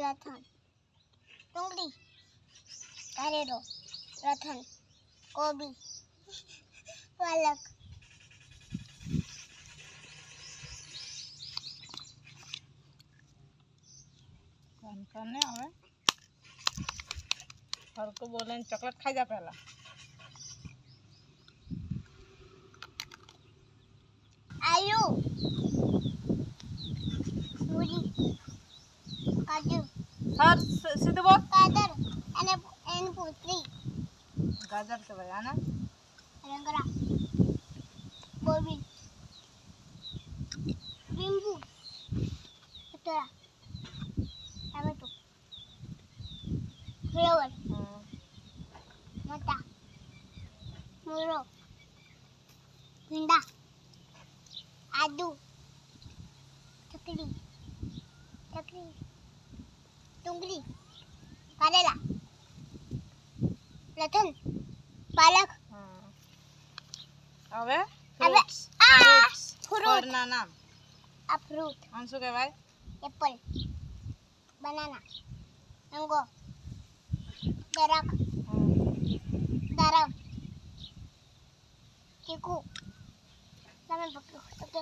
अलथन टुंगड़ी करेरो रथन कोबी पालक। करने आवे। हर को बोले चॉकलेट खा जा पहला। सर हाँ, सीधे बोल। गाजर एन एन पुत्री। गाजर तो बजाना रंगरा। बोबी बिंबू तेरा टमाटो। फ्लेवर। हाँ। मटा मुरो गुंडा आदू चकड़ी ડુંગળી કારેલા લસણ પાલક હમ. હવે હવે fruits. આ Fruits. ફ્રૂટ ફળના નામ આ ફ્રૂટ આમ શું કહેવાય એપલ બનાના મેંગો દરખ હમ. દારમ ચીકુ તમે પકડો ઓકે